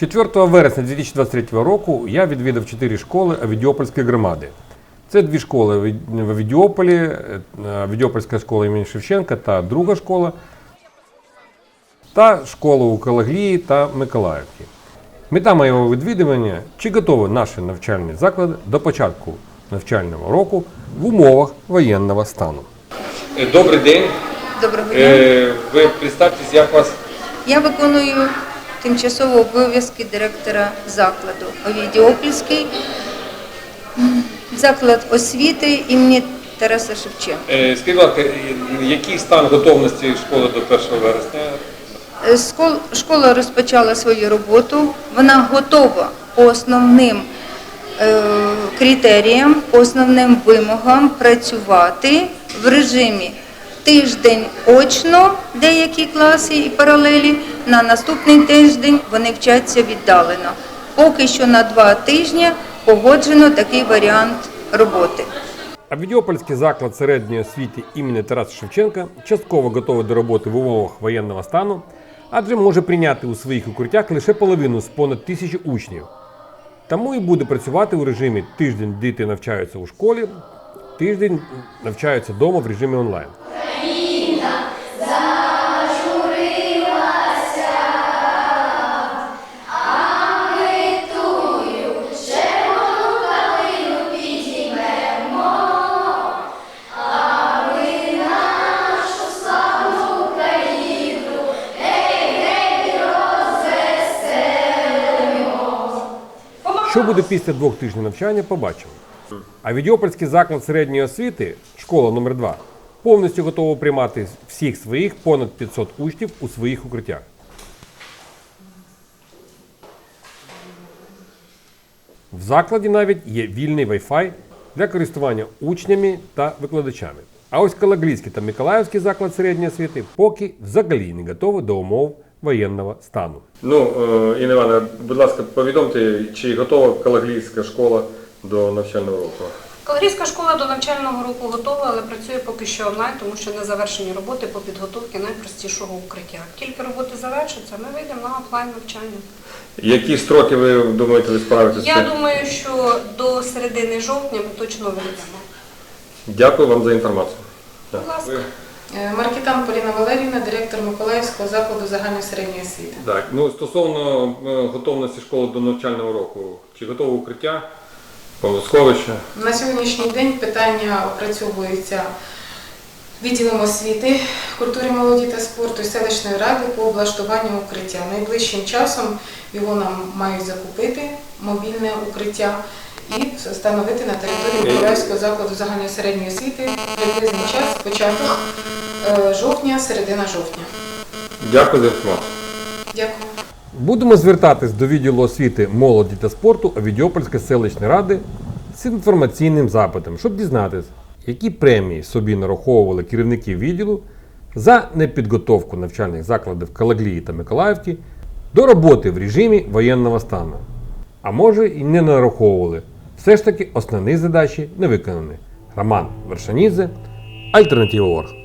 4 вересня 2023 року я відвідав чотири школи Авідіопольської громади. Це дві школи в- в Авідіополі, е, Авідіопольська школа імені Шевченка та друга школа, та школа у Калаглії та Миколаївці. Мета моєго відвідування чи готові наші навчальні заклади до початку навчального року в умовах воєнного стану. Добрий день. Дня. Е, Ви представтесь, як вас Я виконую тимчасово обов'язки директора закладу Овідіопольський, м, заклад освіти імені Тараса Шевченка. Е, е, який стан готовності школи до 1 вересня? Е, Школа розпочала свою роботу. Вона готова по основним е, критеріям, по основним вимогам працювати в режимі тиждень очно деякі класи і паралелі. На наступний тиждень вони вчаться віддалено. Поки що на два тижні погоджено такий варіант роботи. Авідіопольський заклад середньої освіти імені Тараса Шевченка частково готовий до роботи в умовах воєнного стану, адже може прийняти у своїх укриттях лише половину з понад тисячі учнів. Тому і буде працювати у режимі тиждень діти навчаються у школі, тиждень навчаються вдома в режимі онлайн. Що буде після двох тижнів навчання, побачимо. А Відьопольський заклад середньої освіти, школа номер 2 повністю готова приймати всіх своїх понад 500 учнів у своїх укриттях. В закладі навіть є вільний Wi-Fi для користування учнями та викладачами. А ось Калагрійський та Миколаївський заклад середньої освіти поки взагалі не готові до умов воєнного стану. Ну, Інна Івановна, будь ласка, повідомте, чи готова Калагрійська школа до навчального року? Калорійська школа до навчального року готова, але працює поки що онлайн, тому що не завершені роботи по підготовці найпростішого укриття. Тільки роботи завершаться, ми вийдемо на офлайн навчання. Які строки ви думаєте, ви справитеся? Я думаю, що до середини жовтня ми точно вийдемо. Дякую вам за інформацію. Будь ласка. Е, Маркітан Поліна Валерівна, директор Миколаївського закладу загальної середньої освіти. Так, ну стосовно е, готовності школи до навчального року, чи готове укриття, сховище? На сьогоднішній день питання опрацьовується відділом освіти, культури, молоді та спорту селищної ради по облаштуванню укриття. Найближчим часом його нам мають закупити, мобільне укриття, і встановити на території Миколаївського закладу загальної середньої освіти приблизний час, початок е, жовтня, середина жовтня. Дякую за інформацію. Дякую. Будемо звертатись до відділу освіти, молоді та спорту Авідіопольської селищної ради з інформаційним запитом, щоб дізнатись, які премії собі нараховували керівники відділу за непідготовку навчальних закладів Калаглії та Миколаївки до роботи в режимі воєнного стану. А може і не нараховували. Все ж таки основні задачі не виконані. Роман Вершанідзе, Альтернатива Орг.